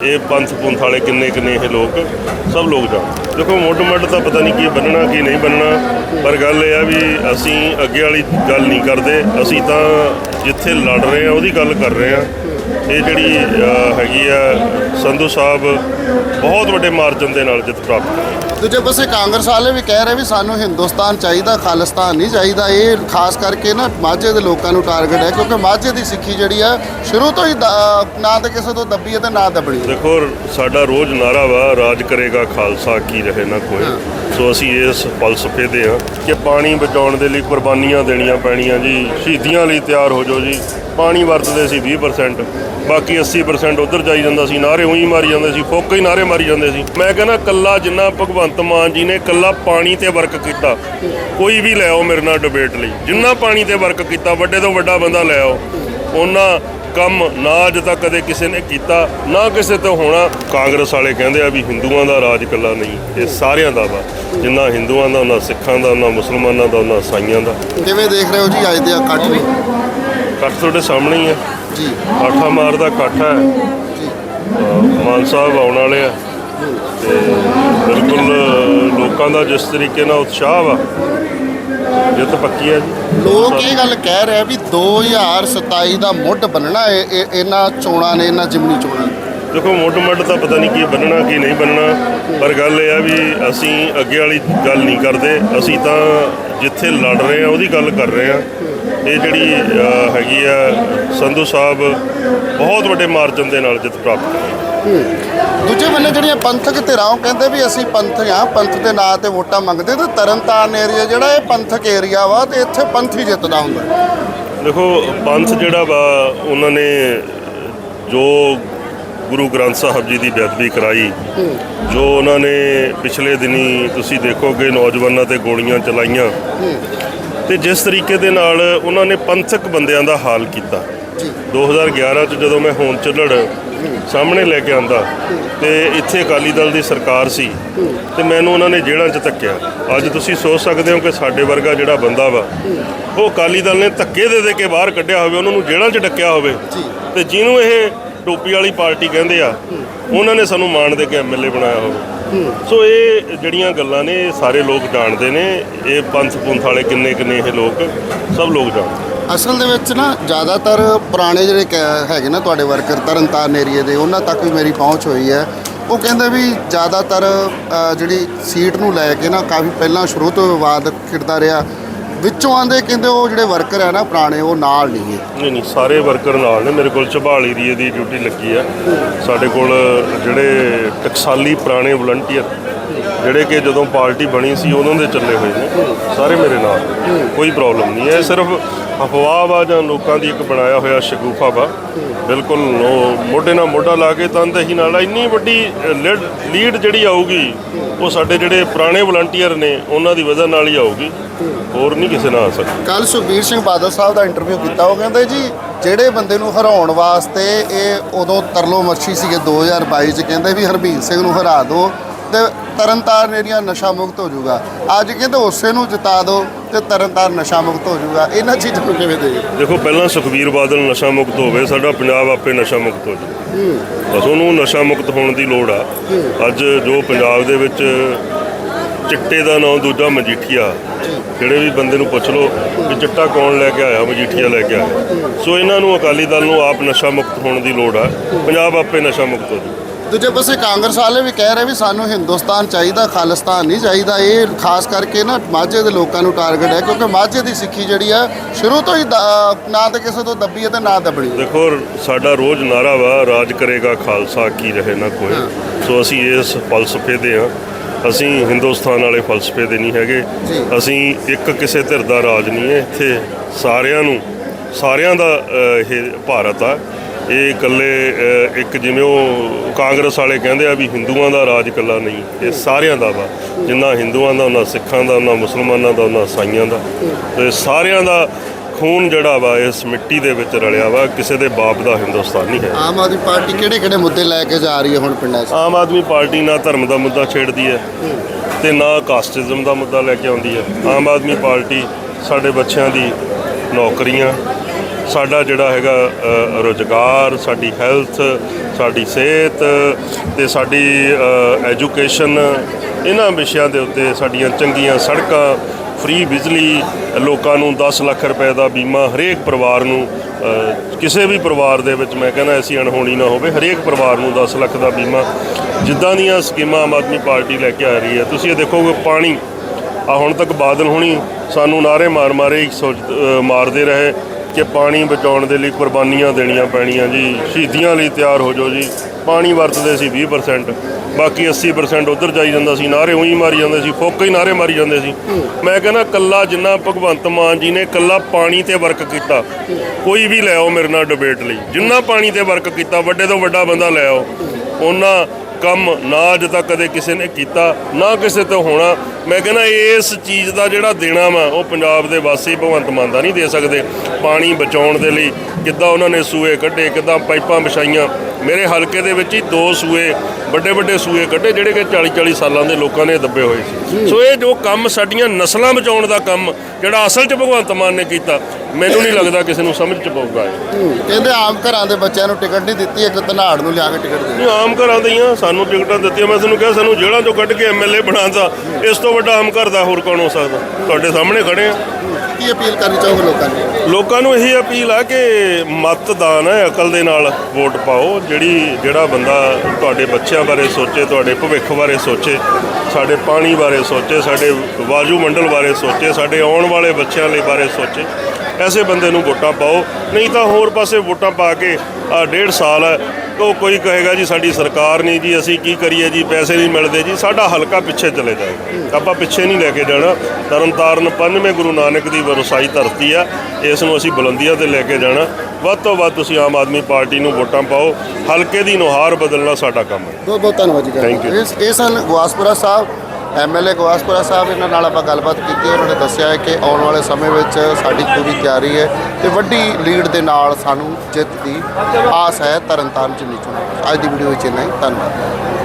ਇਹ ਪੰਥ ਪੁੰਥ ਵਾਲੇ ਕਿੰਨੇ ਕਿੰਨੇ ਇਹ ਲੋਕ, ਸਭ ਲੋਕ ਜਾਣ ਦੇਖੋ ਮੋਟ ਮੋਟ ਤਾਂ ਪਤਾ ਨਹੀਂ ਕੀ ਬੰਨਣਾ, ਕੀ ਨਹੀਂ ਬੰਨਣਾ, ਪਰ ਗੱਲ ਇਹ ਆ ਵੀ ਅਸੀਂ ਅੱਗੇ ਵਾਲੀ ਗੱਲ ਨਹੀਂ ਕਰਦੇ। ਅਸੀਂ ਤਾਂ ਜਿੱਥੇ ਲੜ ਰਹੇ ਆ, ਉਹਦੀ ਗੱਲ ਕਰ ਰਹੇ ਆ। ਇਹ ਜਿਹੜੀ ਹੈਗੀ ਆ ਸੰਧੂ ਸਾਹਿਬ, ਬਹੁਤ ਵੱਡੇ ਮਾਰਜਨ ਦੇ ਨਾਲ ਜਿੱਤ ਪ੍ਰਾਪਤ ਕੀਤੀ ਦੂਜੇ ਪਾਸੇ ਕਾਂਗਰਸ ਵਾਲੇ ਵੀ ਕਹਿ ਰਹੇ ਵੀ ਸਾਨੂੰ ਹਿੰਦੁਸਤਾਨ ਚਾਹੀਦਾ ਖਾਲਿਸਤਾਨ ਨਹੀਂ ਚਾਹੀਦਾ। ਇਹ ਖਾਸ ਕਰਕੇ ਨਾ ਮਾਝੇ ਦੇ ਲੋਕਾਂ ਨੂੰ ਟਾਰਗੇਟ ਹੈ ਕਿਉਂਕਿ ਮਾਝੇ ਦੀ ਸਿੱਖੀ ਜਿਹੜੀ ਆ ਸ਼ੁਰੂ ਤੋਂ ਹੀ ਦ- ਨਾ ਤਾਂ ਕਿਸੇ ਤੋਂ ਦੱਬੀ ਹੈ ਤੇ ਨਾ ਦੱਬਣੀ ਹੈ। ਦੇਖੋ ਸਾਡਾ ਰੋਜ਼ ਨਾਰਾ ਵਾ ਰਾਜ ਕਰੇਗਾ ਖਾਲਸਾ ਕੀ ਰਹੇ ਨਾ ਕੋਈ। ਸੋ ਅਸੀਂ ਇਸ ਫਲਸਫੇ ਦੇ ਆ ਕਿ ਪਾਣੀ ਬਚਾਉਣ ਦੇ ਲਈ ਕੁਰਬਾਨੀਆਂ ਦੇਣੀਆਂ ਪੈਣੀਆਂ ਜੀ। ਸ਼ਹੀਦੀਆਂ ਲਈ ਤਿਆਰ ਹੋ ਜਾਓ ਜੀ। ਪਾਣੀ ਵਰਤਦੇ ਸੀ 20% ਬਾਕੀ 80% ਉਧਰ ਜਾਈ ਜਾਂਦਾ ਸੀ। ਨਾਰੇ ਉਹੀ ਮਾਰੀ ਜਾਂਦੇ ਸੀ ਫੋਕੇ ਹੀ ਨਾਰੇ ਮਾਰੀ ਜਾਂਦੇ ਸੀ। ਮੈਂ ਕਹਿੰਦਾ ਕੱਲਾ ਜਿੰਨਾ ਭਗਵੰਤ ਮਾਨ ਜੀ ਨੇ ਕੱਲਾ ਪਾਣੀ ਤੇ ਵਰਕ ਕੀਤਾ। ਕੋਈ ਵੀ ਲੈ ਆਓ ਮੇਰੇ ਨਾਲ ਡਿਬੇਟ ਲਈ। ਜਿੰਨਾ ਪਾਣੀ ਤੇ ਵਰਕ ਕੀਤਾ ਵੱਡੇ ਤੋਂ ਵੱਡਾ ਬੰਦਾ ਲੈ ਆਓ। ਉਹਨਾਂ ਕੰਮ ਨਾ ਅੱਜ ਤੱਕ ਕਦੇ ਕਿਸੇ ਨੇ ਕੀਤਾ ਨਾ ਕਿਸੇ ਤੋਂ ਹੋਣਾ। ਕਾਂਗਰਸ ਵਾਲੇ ਕਹਿੰਦੇ ਆ ਵੀ ਹਿੰਦੂਆਂ ਦਾ ਰਾਜ ਇਕੱਲਾ ਨਹੀਂ ਇਹ ਸਾਰਿਆਂ ਦਾ ਵਾ। ਜਿੰਨਾ ਹਿੰਦੂਆਂ ਦਾ ਉਹਨਾਂ ਸਿੱਖਾਂ ਦਾ ਉਹਨਾਂ ਮੁਸਲਮਾਨਾਂ ਦਾ ਉਹਨਾਂ ਈਸਾਈਆਂ ਦਾ। ਕਿਵੇਂ ਦੇਖ ਰਹੇ ਹੋ ਜੀ ਅੱਜ ਦੇ ਇਕੱਠ ਨੂੰ? ਇਕੱਠ ਤੁਹਾਡੇ ਸਾਹਮਣੇ ਹੀ ਹੈ ਜੀ। ਆਠਾ ਮਾਰ ਦਾ ਇਕੱਠ ਹੈ। ਮਾਨ ਸਾਹਿਬ ਆਉਣ ਵਾਲੇ ਆ। ਤੇ ਬਿਲਕੁਲ ਲੋਕਾਂ ਦਾ ਜਿਸ ਤਰੀਕੇ ਨਾਲ ਉਤਸ਼ਾਹ ਵਾ ਜਿੱਤ ਪੱਕੀ ਹੈ ਜੀ। ਲੋਕ ਇਹ ਗੱਲ ਕਹਿ ਰਹੇ ਆ ਵੀ 2027 ਦਾ ਮੁੱਢ ਬੰਨਣਾ ਇਹ- ਇਹਨਾਂ ਚੋਣਾਂ ਨੇ ਇਹਨਾਂ ਜਿਮਨੀ ਚੋਣਾਂ। ਦੇਖੋ ਮੋਟ ਮੋਟ ਤਾਂ ਪਤਾ ਨਹੀਂ ਕੀ ਬੰਨਣਾ ਕੀ ਨਹੀਂ ਬੰਨਣਾ ਪਰ ਗੱਲ ਇਹ ਆ ਵੀ ਅਸੀਂ ਅੱਗੇ ਵਾਲੀ ਗੱਲ ਨਹੀਂ ਕਰਦੇ ਅਸੀਂ ਤਾਂ ਜਿੱਥੇ ਲੜ ਰਹੇ ਆ ਉਹਦੀ ਗੱਲ ਕਰ ਰਹੇ ਆ। ਇਹ ਜਿਹੜੀ ਹੈਗੀ ਆ ਸੰਧੂ ਸਾਹਿਬ ਬਹੁਤ ਵੱਡੇ ਮਾਰਜਨ ਦੇ ਨਾਲ ਜਿੱਤ ਪ੍ਰਾਪਤ ਕੀਤੀ ਦੂਜੇ ਬੰਨੇ ਜਿਹੜੀਆਂ ਪੰਥਕ ਧਿਰਾਂ ਉਹ ਕਹਿੰਦੇ ਵੀ ਅਸੀਂ ਪੰਥ ਆ ਪੰਥ ਦੇ ਨਾਂ ਤੇ ਵੋਟਾਂ ਮੰਗਦੇ ਤੇ ਤਰਨਤਾਰਨ ਏਰੀਆ ਜਿਹੜਾ ਇਹ ਪੰਥਕ ਏਰੀਆ ਵਾ ਤੇ ਇੱਥੇ ਪੰਥ ਹੀ ਜਿੱਤਦਾ ਹੁੰਦਾ। ਦੇਖੋ ਪੰਥ ਜਿਹੜਾ ਵਾ ਉਹਨਾਂ ਨੇ ਜੋ ਗੁਰੂ ਗ੍ਰੰਥ ਸਾਹਿਬ ਜੀ ਦੀ ਬੇਅਦਬੀ ਕਰਾਈ ਜੋ ਉਹਨਾਂ ਨੇ ਪਿਛਲੇ ਦਿਨੀ ਤੁਸੀਂ ਦੇਖੋਗੇ ਨੌਜਵਾਨਾਂ ਤੇ ਗੋਲੀਆਂ ਚਲਾਈਆਂ ਤੇ ਜਿਸ ਤਰੀਕੇ ਦੇ ਨਾਲ ਉਹਨਾਂ ਨੇ ਪੰਥਕ ਬੰਦਿਆਂ ਦਾ ਹਾਲ ਕੀਤਾ। 2011 ਚ ਜਦੋਂ ਮੈਂ ਹੋਂਦ ਚੱਲੜ ਸਾਹਮਣੇ ਲੈ ਕੇ ਆਂਦਾ ਤੇ ਇੱਥੇ ਅਕਾਲੀ ਦਲ ਦੀ ਸਰਕਾਰ ਸੀ ਤੇ ਮੈਨੂੰ ਉਹਨਾਂ ਨੇ ਜੇਲ੍ਹਾਂ 'ਚ ਧੱਕਿਆ ਅੱਜ ਤੁਸੀਂ ਸੋਚ ਸਕਦੇ ਹੋ ਕਿ ਸਾਡੇ ਵਰਗਾ ਜਿਹੜਾ ਬੰਦਾ ਵਾ, ਉਹ ਅਕਾਲੀ ਦਲ ਨੇ ਧੱਕੇ ਦੇ ਦੇ ਕੇ ਬਾਹਰ ਕੱਢਿਆ ਹੋਵੇ, ਉਹਨਾਂ ਨੂੰ ਜੇਲ੍ਹਾਂ 'ਚ ਡੱਕਿਆ ਹੋਵੇ ਜੀ। ਤੇ ਜਿਹਨੂੰ ਇਹ ਟੋਪੀ ਵਾਲੀ ਪਾਰਟੀ ਕਹਿੰਦੇ ਆ, ਉਹਨਾਂ ਨੇ ਸਾਨੂੰ ਮਾਣ ਦੇ ਕੇ ਐਮਐਲਏ ਬਣਾਇਆ ਹੋਵੇ ਸੋ ਇਹ ਜਿਹੜੀਆਂ ਗੱਲਾਂ ਨੇ, ਇਹ ਸਾਰੇ ਲੋਕ ਜਾਣਦੇ ਨੇ, ਇਹ ਪੰਥ ਪੁੰਥ ਵਾਲੇ ਕਿੰਨੇ ਕਿੰਨੇ ਇਹ ਲੋਕ, ਸਭ ਲੋਕ ਜਾਣਦੇ ਅਸਲ ਦੇ ਵਿੱਚ ਨਾ ਜ਼ਿਆਦਾਤਰ ਪੁਰਾਣੇ ਜਿਹੜੇ ਕ ਹੈਗੇ ਨਾ ਤੁਹਾਡੇ ਵਰਕਰ ਤਰਨਤਾਰਨ ਏਰੀਏ ਦੇ ਉਹਨਾਂ ਤੱਕ ਵੀ ਮੇਰੀ ਪਹੁੰਚ ਹੋਈ ਹੈ। ਉਹ ਕਹਿੰਦੇ ਵੀ ਜ਼ਿਆਦਾਤਰ ਅ, ਜਿਹੜੀ ਸੀਟ ਨੂੰ ਲੈ ਕੇ ਨਾ ਕਾਫੀ ਪਹਿਲਾਂ ਸ਼ੁਰੂ ਤੋਂ ਵਿਵਾਦ ਖਿੜਦਾ ਰਿਹਾ। ਵਿੱਚੋਂ ਆਂਦੇ ਕਹਿੰਦੇ ਉਹ ਜਿਹੜੇ ਵਰਕਰ ਹੈ ਨਾ ਪੁਰਾਣੇ ਉਹ ਨਾਲ ਨਹੀਂ ਹੈ। ਨਹੀਂ ਨਹੀਂ ਸਾਰੇ ਵਰਕਰ ਨਾਲ ਨੇ। ਮੇਰੇ ਕੋਲ ਝਬਾਲ ਏਰੀਏ ਦੀ ਡਿਊਟੀ ਲੱਗੀ ਆ ਸਾਡੇ ਕੋਲ ਜਿਹੜੇ ਟਕਸਾਲੀ ਪੁਰਾਣੇ ਵਲੰਟੀਅਰ ਜਿਹੜੇ ਕਿ ਜਦੋਂ ਪਾਰਟੀ ਬਣੀ ਸੀ, ਉਹਨਾਂ ਦੇ ਚੱਲੇ ਹੋਏ ਨੇ। ਸਾਰੇ ਮੇਰੇ ਨਾਲ। ਕੋਈ ਪ੍ਰੋਬਲਮ ਨਹੀਂ ਹੈ। ਇਹ ਸਿਰਫ ਅਫਵਾਹ ਵਾ ਜਾਂ ਲੋਕਾਂ ਦੀ ਇੱਕ ਬਣਾਇਆ ਹੋਇਆ ਸ਼ਗੂਫਾ ਵਾ। ਬਿਲਕੁਲ ਨੋ- ਮੋਢੇ ਨਾਲ ਮੋਢਾ ਲਾ ਕੇ ਤਨਦੇਹੀ ਨਾਲ ਇੰਨੀ ਵੱਡੀ ਲੀਡ ਲੀਡ ਜਿਹੜੀ ਆਊਗੀ, ਉਹ ਸਾਡੇ ਜਿਹੜੇ ਪੁਰਾਣੇ ਵਲੰਟੀਅਰ ਨੇ, ਉਹਨਾਂ ਦੀ ਵਜ੍ਹਾ ਨਾਲ ਹੀ ਆਊਗੀ। ਹੋਰ ਨਹੀਂ ਕਿਸੇ ਨਾਲ ਆ ਸਕਦੀ। ਕੱਲ ਸੁਖਬੀਰ ਸਿੰਘ ਬਾਦਲ ਸਾਹਿਬ ਦਾ ਇੰਟਰਵਿਊ ਕੀਤਾ। ਉਹ ਕਹਿੰਦੇ ਜੀ, ਜਿਹੜੇ ਬੰਦੇ ਨੂੰ ਹਰਾਉਣ ਵਾਸਤੇ ਇਹ ਉਦੋਂ ਤਰਲੋ ਮੱਛੀ ਸੀਗੇ 2022 ਚ। ਕਹਿੰਦੇ ਵੀ ਹਰਬੀਰ ਸਿੰਘ ਨੂੰ ਹਰਾ ਦਿਓ। ਤੇ ਤਰਨਤਾਰਨ ਏਰੀਆ ਨਸ਼ਾ ਮੁਕਤ ਹੋ ਜਾਊਗਾ। ਅੱਜ ਕਹਿੰਦੇ ਉਸੇ ਨੂੰ ਜਿਤਾ ਦਿਓ ਤੇ ਤਰਨਤਾਰਨ ਨਸ਼ਾ ਮੁਕਤ ਹੋ ਜਾਊਗਾ। ਇਹਨਾਂ ਚੀਜ਼ਾਂ ਨੂੰ ਕਿਵੇਂ ਦੇ ਦੇਖੋ ਪਹਿਲਾਂ ਸੁਖਬੀਰ ਬਾਦਲ ਨਸ਼ਾ ਮੁਕਤ ਹੋਵੇ ਸਾਡਾ ਪੰਜਾਬ ਆਪੇ ਨਸ਼ਾ ਮੁਕਤ ਹੋ ਜਾਵੇ ਬਸ ਉਹਨੂੰ ਨਸ਼ਾ ਮੁਕਤ ਹੋਣ ਦੀ ਲੋੜ ਆ। ਅੱਜ ਜੋ ਪੰਜਾਬ ਦੇ ਵਿੱਚ ਚਿੱਟੇ ਦਾ ਨਾਂ ਦੂਜਾ ਮਜੀਠੀਆ ਜਿਹੜੇ ਵੀ ਬੰਦੇ ਨੂੰ ਪੁੱਛ ਲਓ ਕਿ ਚਿੱਟਾ ਕੌਣ ਲੈ ਕੇ ਆਇਆ ਮਜੀਠੀਆ ਲੈ ਕੇ ਆਇਆ। ਸੋ ਇਹਨਾਂ ਨੂੰ ਅਕਾਲੀ ਦਲ ਨੂੰ ਆਪ ਨਸ਼ਾ ਮੁਕਤ ਹੋਣ ਦੀ ਲੋੜ ਆ। ਪੰਜਾਬ ਆਪੇ ਨਸ਼ਾ ਮੁਕਤ ਹੋ ਜਾਵੇ ਦੂਜੇ ਪਾਸੇ ਕਾਂਗਰਸ ਵਾਲੇ ਵੀ ਕਹਿ ਰਹੇ ਵੀ ਸਾਨੂੰ ਹਿੰਦੁਸਤਾਨ ਚਾਹੀਦਾ ਖਾਲਿਸਤਾਨ ਨਹੀਂ ਚਾਹੀਦਾ। ਇਹ ਖਾਸ ਕਰਕੇ ਨਾ ਮਾਝੇ ਦੇ ਲੋਕਾਂ ਨੂੰ ਟਾਰਗੇਟ ਹੈ ਕਿਉਂਕਿ ਮਾਝੇ ਦੀ ਸਿੱਖੀ ਜਿਹੜੀ ਆ ਸ਼ੁਰੂ ਤੋਂ ਹੀ ਦ- ਨਾ ਤਾਂ ਕਿਸੇ ਤੋਂ ਦੱਬੀ ਹੈ ਤੇ ਨਾ ਦੱਬਣੀ ਹੈ। ਦੇਖੋ ਸਾਡਾ ਰੋਜ਼ ਨਾਰਾ ਵਾ ਰਾਜ ਕਰੇਗਾ ਖਾਲਸਾ ਕੀ ਰਹੇ ਨਾ ਕੋਈ। ਸੋ ਅਸੀਂ ਇਸ ਫਲਸਫੇ ਦੇ ਆ ਅਸੀਂ ਹਿੰਦੁਸਤਾਨ ਵਾਲੇ ਫਲਸਫੇ ਦੇ ਨਹੀਂ ਹੈਗੇ। ਜੀ। ਅਸੀਂ ਇੱਕ ਕਿਸੇ ਧਿਰ ਦਾ ਰਾਜ ਨਹੀਂ ਹੈ। ਇੱਥੇ ਸਾਰਿਆਂ ਨੂੰ ਸਾਰਿਆਂ ਦਾ ਅ, ਇਹ ਭਾਰਤ ਆ। ਇਹ ਇਕੱਲੇ ਇੱਕ ਜਿਵੇਂ ਉਹ ਕਾਂਗਰਸ ਵਾਲੇ ਕਹਿੰਦੇ ਆ ਵੀ ਹਿੰਦੂਆਂ ਦਾ ਰਾਜ ਇਕੱਲਾ ਨਹੀਂ ਇਹ ਸਾਰਿਆਂ ਦਾ ਵਾ। ਜਿੰਨਾ ਹਿੰਦੂਆਂ ਦਾ ਉਹਨਾਂ ਸਿੱਖਾਂ ਦਾ ਉਹਨਾਂ ਮੁਸਲਮਾਨਾਂ ਦਾ ਉਹਨਾਂ ਈਸਾਈਆਂ ਦਾ। ਤੇ ਸਾਰਿਆਂ ਦਾ ਖੂਨ ਜਿਹੜਾ ਵਾ ਇਸ ਮਿੱਟੀ ਦੇ ਵਿੱਚ ਰਲਿਆ ਵਾ ਕਿਸੇ ਦੇ ਬਾਪ ਦਾ ਹਿੰਦੁਸਤਾਨ ਨਹੀਂ ਹੈ। ਆਮ ਆਦਮੀ ਪਾਰਟੀ ਕਿਹੜੇ ਕਿਹੜੇ ਮੁੱਦੇ ਲੈ ਕੇ ਜਾ ਰਹੀ ਹੈ ਹੁਣ ਪਿੰਡਾਂ 'ਚ? ਆਮ ਆਦਮੀ ਪਾਰਟੀ ਨਾ ਧਰਮ ਦਾ ਮੁੱਦਾ ਛੇੜਦੀ ਹੈ ਤੇ ਨਾ ਕਾਸਟਿਜ਼ਮ ਦਾ ਮੁੱਦਾ ਲੈ ਕੇ ਆਉਂਦੀ ਹੈ। ਆਮ ਆਦਮੀ ਪਾਰਟੀ ਸਾਡੇ ਬੱਚਿਆਂ ਦੀ ਨੌਕਰੀਆਂ ਸਾਡਾ ਜਿਹੜਾ ਹੈਗਾ ਅ, ਰੁਜ਼ਗਾਰ ਸਾਡੀ ਹੈਲਥ ਸਾਡੀ ਸਿਹਤ ਤੇ ਸਾਡੀ ਐਜੂਕੇਸ਼ਨ ਇਹਨਾਂ ਵਿਸ਼ਿਆਂ ਦੇ ਉੱਤੇ ਸਾਡੀਆਂ ਚੰਗੀਆਂ ਸੜਕਾਂ ਫ੍ਰੀ ਬਿਜਲੀ ਲੋਕਾਂ ਨੂੰ 10 ਲੱਖ ਰੁਪਏ ਦਾ ਬੀਮਾ ਹਰੇਕ ਪਰਿਵਾਰ ਨੂੰ ਕਿਸੇ ਵੀ ਪਰਿਵਾਰ ਦੇ ਵਿੱਚ ਮੈਂ ਕਹਿੰਦਾ ਐਸੀ ਅਣਹੋਣੀ ਨਾ ਹੋਵੇ ਹਰੇਕ ਪਰਿਵਾਰ ਨੂੰ 10 ਲੱਖ ਦਾ ਬੀਮਾ ਜਿੱਦਾਂ ਦੀਆਂ ਸਕੀਮਾਂ ਆਮ ਆਦਮੀ ਪਾਰਟੀ ਲੈ ਕੇ ਆ ਰਹੀ ਹੈ। ਤੁਸੀਂ ਇਹ ਦੇਖੋਗੇ ਪਾਣੀ ਆ ਹੁਣ ਤੱਕ ਬਾਦਲ ਹੋਣੀ ਸਾਨੂੰ ਨਾਰੇ ਮਾਰ ਮਾਰੇ ਹੀ ਸੋਚ ਮਾਰਦੇ ਰਹੇ। ਕਿ ਪਾਣੀ ਬਚਾਉਣ ਦੇ ਲਈ ਕੁਰਬਾਨੀਆਂ ਦੇਣੀਆਂ ਪੈਣੀਆਂ ਜੀ। ਸ਼ਹੀਦੀਆਂ ਲਈ ਤਿਆਰ ਹੋ ਜਾਓ ਜੀ। ਪਾਣੀ ਵਰਤਦੇ ਸੀ 20% ਬਾਕੀ 80% ਉਧਰ ਜਾਈ ਜਾਂਦਾ ਸੀ ਨਾਰੇ ਉਹੀ ਮਾਰੀ ਜਾਂਦੇ ਸੀ, ਫੋਕੇ ਹੀ ਨਾਰੇ ਮਾਰੀ ਜਾਂਦੇ ਸੀ। ਮੈਂ ਕਹਿੰਦਾ ਕੱਲਾ ਜਿੰਨਾ ਭਗਵੰਤ ਮਾਨ ਜੀ ਨੇ ਕੱਲਾ ਪਾਣੀ ਤੇ ਵਰਕ ਕੀਤਾ, ਕੋਈ ਵੀ ਲੈ ਆਓ ਮੇਰੇ ਨਾਲ ਡਿਬੇਟ ਲਈ। ਜਿੰਨਾ ਪਾਣੀ ਤੇ ਵਰਕ ਕੀਤਾ, ਵੱਡੇ ਤੋਂ ਵੱਡਾ ਬੰਦਾ ਲੈ ਆਓ। ਉਹਨਾਂ ਕੰਮ ਨਾ ਅੱਜ ਤੱਕ ਕਦੇ ਕਿਸੇ ਨੇ ਕੀਤਾ ਨਾ ਕਿਸੇ ਤੋਂ ਹੋਣਾ। ਮੈਂ ਕਹਿੰਦਾ ਇਸ ਚੀਜ਼ ਦਾ ਜਿਹੜਾ ਦੇਣਾ ਵਾ ਉਹ ਪੰਜਾਬ ਦੇ ਵਾਸੀ ਭਗਵੰਤ ਮਾਨ ਦਾ ਨਹੀਂ ਦੇ ਸਕਦੇ। ਪਾਣੀ ਬਚਾਉਣ ਦੇ ਲਈ ਕਿੱਦਾਂ ਉਹਨਾਂ ਨੇ ਸੂਏ ਕੱਢੇ ਕਿੱਦਾਂ ਪਾਈਪਾਂ ਵਿਛਾਈਆਂ। ਮੇਰੇ ਹਲਕੇ ਦੇ ਵਿੱਚ ਹੀ ਦੋ ਸੂਏ ਵੱਡੇ ਵੱਡੇ ਸੂਏ ਕੱਢੇ ਜਿਹੜੇ ਕਿ 40 40 ਸਾਲਾਂ ਦੇ ਲੋਕਾਂ ਨੇ ਦੱਬੇ ਹੋਏ ਸੀ। ਸੋ ਇਹ ਜੋ ਕੰਮ ਸਾਡੀਆਂ ਨਸਲਾਂ ਬਚਾਉਣ ਦਾ ਕੰਮ ਜਿਹੜਾ ਅਸਲ 'ਚ ਭਗਵੰਤ ਮਾਨ ਨੇ ਕੀਤਾ ਮੈਨੂੰ ਨਹੀਂ ਲੱਗਦਾ ਕਿਸੇ ਨੂੰ ਸਮਝ 'ਚ ਪਊਗਾ ਇਹ। ਕਹਿੰਦੇ ਆਮ ਘਰਾਂ ਦੇ ਬੱਚਿਆਂ ਨੂੰ ਟਿਕਟ ਨਹੀਂ ਦਿੱਤੀ ਇੱਕ ਧਨਾੜ ਨੂੰ ਲਿਆ ਕੇ ਟਿਕਟ ਦਿੱਤੀ। ਆਮ ਘਰਾਂ ਦੇ ਹੀ ਆ ਸਾਨੂੰ ਟਿਕਟਾਂ ਦਿੱਤੀਆਂ ਮੈਂ ਤੁਹਾਨੂੰ ਕਿਹਾ ਸਾਨੂੰ ਜੇਲ੍ਹਾਂ ਚੋਂ ਕੱਢ ਕੇ ਐਮਐਲਏ ਬਣਾਉਂਦਾ ਇਸ ਤੋਂ ਵੱਡਾ ਆਮ ਘਰ ਦਾ ਹੋਰ ਕੌਣ ਹੋ ਸਕਦਾ? ਤੁਹਾਡੇ ਸਾਹਮਣੇ ਖੜੇ ਆ। ਕੀ ਅਪੀਲ ਕਰਨੀ ਚਾਹੋਗੇ ਲੋਕਾਂ ਨੂੰ ਲੋਕਾਂ ਨੂੰ ਇਹੀ ਅਪੀਲ ਆ ਕਿ ਮਤਦਾਨ ਹੈ ਅਕਲ ਦੇ ਨਾਲ ਵੋਟ ਪਾਓ ਜਿਹੜੀ ਜਿਹੜਾ ਬੰਦਾ ਤੁਹਾਡੇ ਬੱਚਿਆਂ ਬਾਰੇ ਸੋਚੇ ਤੁਹਾਡੇ ਭਵਿੱਖ ਬਾਰੇ ਸੋਚੇ ਸਾਡੇ ਪਾਣੀ ਬਾਰੇ ਸੋਚੇ ਸਾਡੇ ਵਾਯੂ ਮੰਡਲ ਬਾਰੇ ਸੋਚੇ ਸਾਡੇ ਆਉਣ ਵਾਲੇ ਬੱਚਿਆਂ ਲਈ ਬਾਰੇ ਸੋਚੇ ਐਸੇ ਬੰਦੇ ਨੂੰ ਵੋਟਾਂ ਪਾਓ। ਨਹੀਂ ਤਾਂ ਹੋਰ ਪਾਸੇ ਵੋਟਾਂ ਪਾ ਕੇ ਆ ਡੇਢ ਸਾਲ ਹੈ ਉਹ ਕੋਈ ਕਹੇਗਾ ਜੀ ਸਾਡੀ ਸਰਕਾਰ ਨਹੀਂ ਜੀ ਅਸੀਂ ਕੀ ਕਰੀਏ ਜੀ ਪੈਸੇ ਨਹੀਂ ਮਿਲਦੇ ਜੀ ਸਾਡਾ ਹਲਕਾ ਪਿੱਛੇ ਚਲੇ ਜਾਏਗਾ। ਆਪਾਂ ਪਿੱਛੇ ਨਹੀਂ ਲੈ ਕੇ ਜਾਣਾ। ਤਰਨਤਾਰਨ 95 ਗੁਰੂ ਨਾਨਕ ਦੀ ਵਰਸਾਈ ਧਰਤੀ ਆ ਇਸ ਨੂੰ ਅਸੀਂ ਬੁਲੰਦੀਆਂ ਤੇ ਲੈ ਕੇ ਜਾਣਾ। ਵੱਧ ਤੋਂ ਵੱਧ ਤੁਸੀਂ ਆਮ ਆਦਮੀ ਪਾਰਟੀ ਨੂੰ ਵੋਟਾਂ ਪਾਓ। ਹਲਕੇ ਦੀ ਨੁਹਾਰ ਬਦਲਣਾ ਸਾਡਾ ਕੰਮ ਹੈ। ਬਹੁਤ ਬਹੁਤ ਧੰਨਵਾਦ ਜੀ। You. ਇਸ ਇਹ ਸਨ ਗਵਾਸਪੁਰਾ ਸਾਹਿਬ। ਐਮਐਲਏ ਗਵਾਸਪੁਰਾ ਸਾਹਿਬ, ਇਹਨਾਂ ਨਾਲ ਆਪਾਂ ਗੱਲਬਾਤ ਕੀਤੀ, ਉਹਨਾਂ ਨੇ ਦੱਸਿਆ ਹੈ ਕਿ ਆਉਣ ਵਾਲੇ ਸਮੇਂ ਵਿੱਚ ਸਾਡੀ ਪੂਰੀ ਤਿਆਰੀ ਹੈ ਤੇ ਵੱਡੀ ਲੀਡ ਦੇ ਨਾਲ ਸਾਨੂੰ ਜਿੱਤ ਦੀ ਆਸ ਹੈ ਤਰਨਤਾਰਨ ਚ ਨਹੀਂ ਚੁਣਾਵ ਅੱਜ ਦੀ ਵੀਡੀਓ ਵਿੱਚ ਇੰਨਾ ਹੀ, ਧੰਨਵਾਦ।